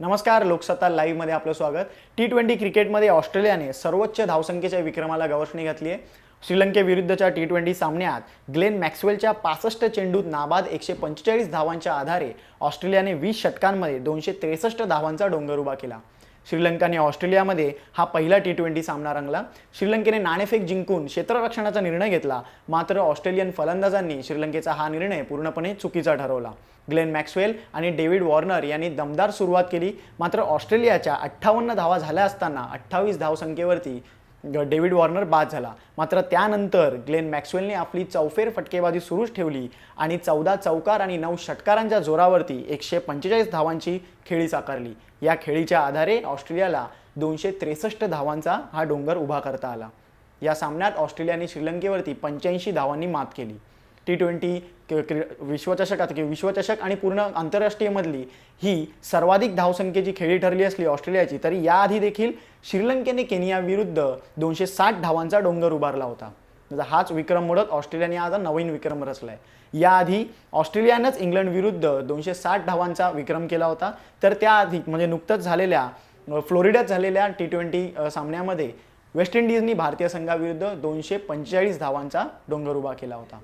नमस्कार लोकसत्ता लाईव्हमध्ये आपलं स्वागत. टी ट्वेंटी क्रिकेटमध्ये ऑस्ट्रेलियाने सर्वोच्च धावसंख्येच्या विक्रमाला गवसणी घातली आहे श्रीलंकेविरुद्धच्या टी ट्वेंटी सामन्यात ग्लेन मॅक्सवेलच्या पासष्ट चेंडूत नाबाद एकशे पंचेचाळीस धावांच्या आधारे ऑस्ट्रेलियाने वीस षटकांमध्ये दोनशे त्रेसष्ट धावांचा डोंगर उभा केला. श्रीलंकाने ऑस्ट्रेलियामध्ये हा पहिला टी ट्वेंटी सामना रंगला. श्रीलंकेने नाणेफेक जिंकून क्षेत्ररक्षणाचा निर्णय घेतला. मात्र ऑस्ट्रेलियन फलंदाजांनी श्रीलंकेचा हा निर्णय पूर्णपणे चुकीचा ठरवला. ग्लेन मॅक्सवेल आणि डेव्हिड वॉर्नर यांनी दमदार सुरुवात केली. मात्र ऑस्ट्रेलियाच्या अठ्ठावन्न धावा झाल्या असताना अठ्ठावीस धावसंख्येवरती डेव्हिड वॉर्नर बाद झाला. मात्र त्यानंतर ग्लेन मॅक्सवेलने आपली चौफेर फटकेबाजी सुरूच ठेवली आणि चौदा चौकार आणि नऊ षटकारांच्या जोरावरती एकशे पंचेचाळीस धावांची खेळी साकारली. या खेळीच्या आधारे ऑस्ट्रेलियाला दोनशे त्रेसष्ट धावांचा हा डोंगर उभा करता आला. या सामन्यात ऑस्ट्रेलियाने श्रीलंकेवरती पंच्याऐंशी धावांनी मात केली. टी ट्वेंटी विश्वचषकात किंवा विश्वचषक आणि पूर्ण आंतरराष्ट्रीयमधली ही सर्वाधिक धावसंख्येची खेळी ठरली असली ऑस्ट्रेलियाची तरी याआधी देखील श्रीलंकेने केनियाविरुद्ध दोनशे साठ धावांचा डोंगर उभारला होता. म्हणजे हाच विक्रम मोडत ऑस्ट्रेलियाने आता नवीन विक्रम रचलाय. याआधी ऑस्ट्रेलियानंच इंग्लंड विरुद्ध दोनशे साठ धावांचा विक्रम केला होता. तर त्याआधी म्हणजे नुकतंच झालेल्या फ्लोरिडात झालेल्या टी ट्वेंटी सामन्यामध्ये वेस्ट इंडिजनी भारतीय संघाविरुद्ध दोनशे पंचेचाळीस धावांचा डोंगर उभा केला होता.